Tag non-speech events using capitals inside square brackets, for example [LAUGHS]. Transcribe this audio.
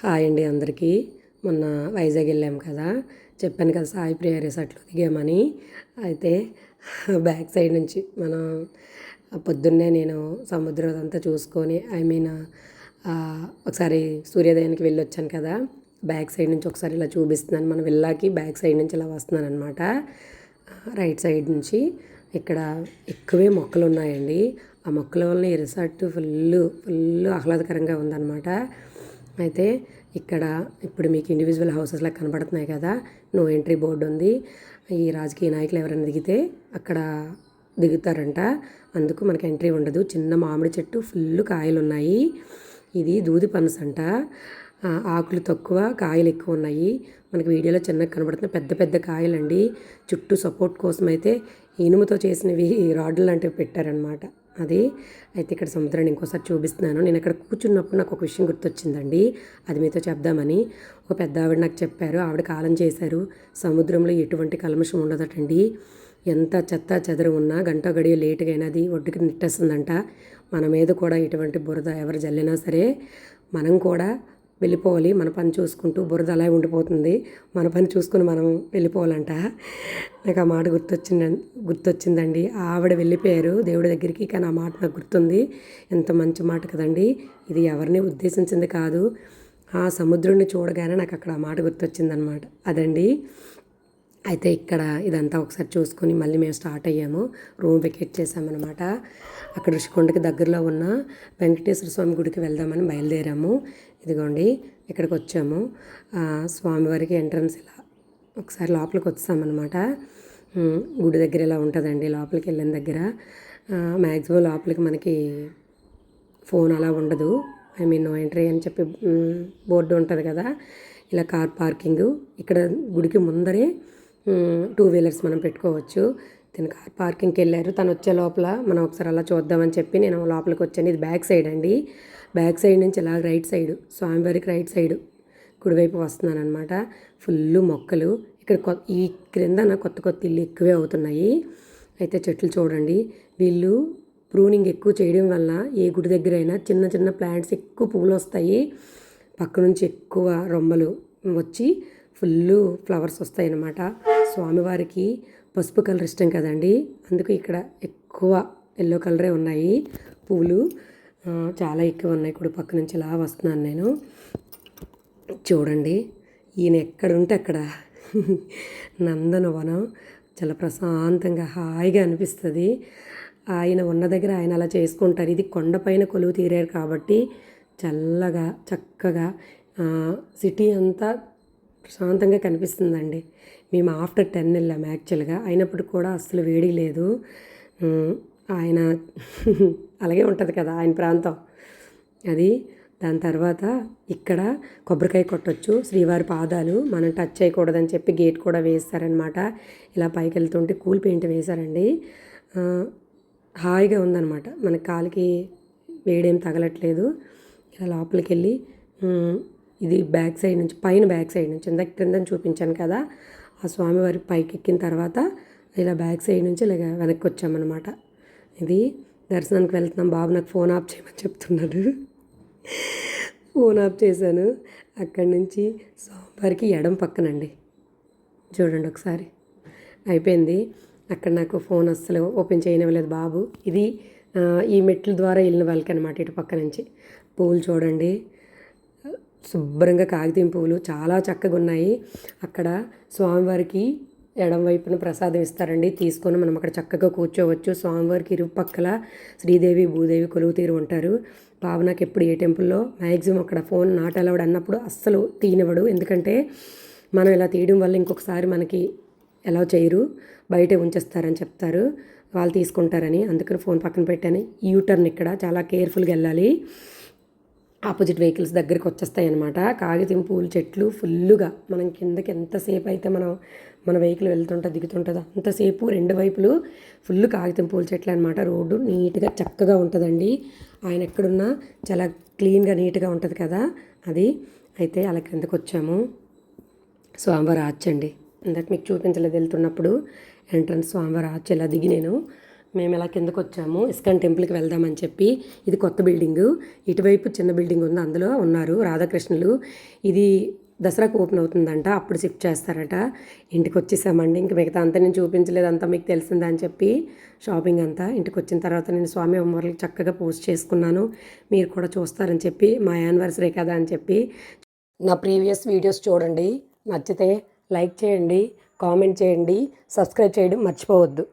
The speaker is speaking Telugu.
హాయ్ అండి అందరికీ. మొన్న వైజాగ్ వెళ్ళాము కదా. చెప్పాను కదా సాయి ప్రియ రిసార్ట్లో దిగామని. అయితే బ్యాక్ సైడ్ నుంచి మనం పొద్దున్నే నేను సముద్రం అంతా చూసుకొని ఐ మీన్ ఒకసారి సూర్యోదయానికి వెళ్ళొచ్చాను కదా. బ్యాక్ సైడ్ నుంచి ఒకసారి ఇలా చూపిస్తున్నాను. మన విల్లాకి బ్యాక్ సైడ్ నుంచి ఇలా వస్తున్నాను అనమాట రైట్ సైడ్ నుంచి ఇక్కడ ఎక్కువే మొక్కలు ఉన్నాయండి. ఆ మొక్కల వల్ల ఈ రిసార్ట్ ఫుల్ ఫుల్ ఆహ్లాదకరంగా ఉందన్నమాట. అయితే ఇక్కడ ఇప్పుడు మీకు ఇండివిజువల్ హౌసెస్లా కనబడుతున్నాయి కదా నో ఎంట్రీ బోర్డు ఉంది. ఈ రాజకీయ నాయకులు ఎవరైనా దిగితే అక్కడ దిగుతారంట. అందుకు మనకి ఎంట్రీ ఉండదు. చిన్న మామిడి చెట్టు ఫుల్ కాయలు ఉన్నాయి ఇది దూది పనస అంట ఆకులు తక్కువ కాయలు ఎక్కువ ఉన్నాయి. మనకి వీడియోలో చిన్నగా కనబడుతున్న పెద్ద పెద్ద కాయలండి. చుట్టూ సపోర్ట్ కోసం అయితే ఇనుముతో చేసినవి రాడ్లు లాంటివి పెట్టారనమాట అది. అయితే ఇక్కడ సముద్రాన్ని ఇంకోసారి చూపిస్తున్నాను. నేను ఇక్కడ కూర్చున్నప్పుడు నాకు ఒక విషయం గుర్తొచ్చిందండి. అది మీతో చెప్దామని. ఒక పెద్ద ఆవిడ నాకు చెప్పారు ఆవిడ కాలం చేశారు. సముద్రంలో ఎటువంటి కల్మషం ఉండదటండి. ఎంత చెత్త చెదరు ఉన్నా గంట గడియ లేటుగా అయినా అది ఒడ్డుకి నిట్టేస్తుందంట. మన మీద కూడా ఇటువంటి బురద ఎవరు జల్లినా సరే మనం కూడా వెళ్ళిపోవాలి. మన పని చూసుకుంటూ బురద అలా ఉండిపోతుంది. మన పని చూసుకుని మనం వెళ్ళిపోవాలంట. నాకు ఆ మాట గుర్తొచ్చింది గుర్తొచ్చిందండి. ఆవిడ వెళ్ళిపోయారు దేవుడి దగ్గరికి కానీ ఆ మాట నాకు గుర్తుంది. ఎంత మంచి మాట కదండి. ఇది ఎవరిని ఉద్దేశించింది కాదు. ఆ సముద్రుడిని చూడగానే నాకు అక్కడ ఆ మాట గుర్తొచ్చిందనమాట. అదండి. అయితే ఇక్కడ ఇదంతా ఒకసారి చూసుకొని మళ్ళీ మేము స్టార్ట్ అయ్యాము. రూమ్ వెకేట్ చేసామన్నమాట అక్కడ ఋషికొండకి దగ్గరలో ఉన్న వెంకటేశ్వర స్వామి గుడికి వెళ్దామని బయలుదేరాము. ఇదిగోండి ఇక్కడికి వచ్చాము స్వామివారికి ఎంట్రన్స్ ఇలా ఒకసారి లోపలికి వచ్చామన్నమాట గుడి దగ్గర ఇలా ఉంటుందండి లోపలికి వెళ్ళిన దగ్గర మ్యాక్సిమం లోపలికి మనకి ఫోన్ అలా ఉండదు. ఐ మీన్ నో ఎంట్రీ అని చెప్పి బోర్డు ఉంటుంది కదా. ఇలా కార్ పార్కింగ్. ఇక్కడ గుడికి ముందరే టూ వీలర్స్ మనం పెట్టుకోవచ్చు. తన కార్ పార్కింగ్కి వెళ్ళారు. తను వచ్చే లోపల మనం ఒకసారి అలా చూద్దామని చెప్పి నేను లోపలికి వచ్చాను. ఇది బ్యాక్ సైడ్ అండి. బ్యాక్ సైడ్ నుంచి ఇలా రైట్ సైడ్ స్వామివారికి రైట్ సైడ్ కుడివైపు వస్తున్నాను అనమాట ఫుల్ మొక్కలు. ఇక్కడ కొ ఈ క్రిందన కొత్త కొత్త ఇల్లు ఎక్కువే అవుతున్నాయి. అయితే చెట్లు చూడండి. వీళ్ళు ప్రూనింగ్ ఎక్కువ చేయడం వల్ల ఏ గుడి దగ్గర అయినా చిన్న చిన్న ప్లాంట్స్ ఎక్కువ పువ్వులు వస్తాయి పక్క నుంచి ఎక్కువ రొమ్మలు వచ్చి ఫుల్ ఫ్లవర్స్ వస్తాయి అన్నమాట స్వామివారికి పసుపు కలర్ ఇష్టం కదండి. అందుకు ఇక్కడ ఎక్కువ ఎల్లో కలరే ఉన్నాయి. పువ్వులు చాలా ఎక్కువ ఉన్నాయి ఇప్పుడు పక్క నుంచి ఇలా వస్తున్నాను నేను. చూడండి ఈయన ఎక్కడ ఉంటే అక్కడ. నందనవనం చాలా ప్రశాంతంగా హాయిగా అనిపిస్తుంది. ఆయన ఉన్న దగ్గర ఆయన అలా చేసుకుంటారు. ఇది కొండపైన కొలువు తీరారు కాబట్టి చల్లగా చక్కగా సిటీ అంతా ప్రశాంతంగా కనిపిస్తుందండి. మేము ఆఫ్టర్ టెన్ వెళ్ళాం యాక్చువల్గా. అయినప్పుడు కూడా అస్సలు వేడి లేదు. ఆయన [LAUGHS] అలాగే ఉంటుంది కదా ఆయన ప్రాంతం. అది దాని తర్వాత ఇక్కడ కొబ్బరికాయ కొట్టొచ్చు శ్రీవారి పాదాలు మనం టచ్ చేయకూడదని చెప్పి గేట్ కూడా వేస్తారనమాట ఇలా పైకి వెళ్తుంటే కూల్ పెయింట్ వేశారండి. హాయిగా ఉందన్నమాట. మన కాలికి వేడేం తగలట్లేదు. ఇలా లోపలికి వెళ్ళి ఇది బ్యాక్ సైడ్ నుంచి పైన బ్యాక్ సైడ్ నుంచి ఇందాక క్రింద చూపించాను కదా ఆ స్వామివారి పైకి ఎక్కిన తర్వాత ఇలా బ్యాక్ సైడ్ నుంచి ఇలా వెనక్కి వచ్చామన్నమాట ఇది దర్శనానికి వెళ్తున్నాం. బాబు నాకు ఫోన్ ఆఫ్ చేయమని చెప్తున్నాడు. ఫోన్ ఆఫ్ చేశాను. అక్కడి నుంచి స్వామివారికి ఎడం పక్కనండి. చూడండి ఒకసారి. అయిపోయింది. అక్కడ నాకు ఫోన్ అస్సలు ఓపెన్ చేయనివ్వలేదు బాబు. ఇది ఈ మెట్ల ద్వారా వెళ్ళిన వాళ్ళకి అనమాట ఇటు పక్క నుంచి. పూలు చూడండి. శుభ్రంగా కాగితం పువ్వులు చాలా చక్కగా ఉన్నాయి అక్కడ స్వామివారికి ఎడం వైపున ప్రసాదం ఇస్తారండి. తీసుకొని మనం అక్కడ చక్కగా కూర్చోవచ్చు. స్వామివారికి ఇరుపక్కల శ్రీదేవి భూదేవి కొలువు తీరు ఉంటారు. పావనకి ఎప్పుడు ఏ టెంపుల్లో మ్యాక్సిమం అక్కడ ఫోన్ నాట్ అలౌడ్ అన్నప్పుడు అస్సలు తీయనివ్వడు ఎందుకంటే మనం ఇలా తీయడం వల్ల ఇంకొకసారి మనకి ఎలా చేయరు? బయటే ఉంచేస్తారని చెప్తారు. వాళ్ళు తీసుకుంటారని అందుకని ఫోన్ పక్కన పెట్టాను. యూటర్న్ ఇక్కడ. చాలా కేర్ఫుల్గా వెళ్ళాలి. ఆపోజిట్ వెహికల్స్ దగ్గరికి వచ్చేస్తాయి అనమాట కాగితం పూల చెట్లు ఫుల్లుగా మనం కిందకి ఎంతసేపు అయితే మనం మన వెహికల్ వెళ్తుంటా దిగుతుంటుందో అంతసేపు రెండు వైపులు ఫుల్ కాగితం పూల చెట్లు అనమాట రోడ్డు నీట్గా చక్కగా ఉంటుందండి. ఆయన ఎక్కడున్నా చాలా క్లీన్గా నీట్గా ఉంటుంది కదా అది. అయితే అలా కిందకు వచ్చాము. స్వామివారి ఆర్చ్ అండి. ఇందాక మీకు చూపించలేదు వెళ్తున్నప్పుడు ఎంట్రన్స్ స్వామివారి ఆర్చ్ ఇలా దిగి నేను మేము ఇలా కిందకు వచ్చాము ఇస్కాన్ టెంపుల్కి వెళ్దామని చెప్పి ఇది కొత్త బిల్డింగు. ఇటువైపు చిన్న బిల్డింగ్ ఉంది అందులో ఉన్నారు రాధాకృష్ణులు. ఇది దసరాకు ఓపెన్ అవుతుందంట అప్పుడు షిఫ్ట్ చేస్తారట. ఇంటికి వచ్చేసామండి ఇంక మిగతా అంతా నేను చూపించలేదు అంతా మీకు తెలిసిందని చెప్పి షాపింగ్ అంతా. ఇంటికి వచ్చిన తర్వాత నేను స్వామి అమ్మవార్లకి చక్కగా పోస్ట్ చేసుకున్నాను మీరు కూడా చూస్తారని చెప్పి మా యానివర్సరీ కదా అని చెప్పి. నా ప్రీవియస్ వీడియోస్ చూడండి నచ్చితే లైక్ చేయండి కామెంట్ చేయండి సబ్స్క్రైబ్ చేయడం మర్చిపోవద్దు.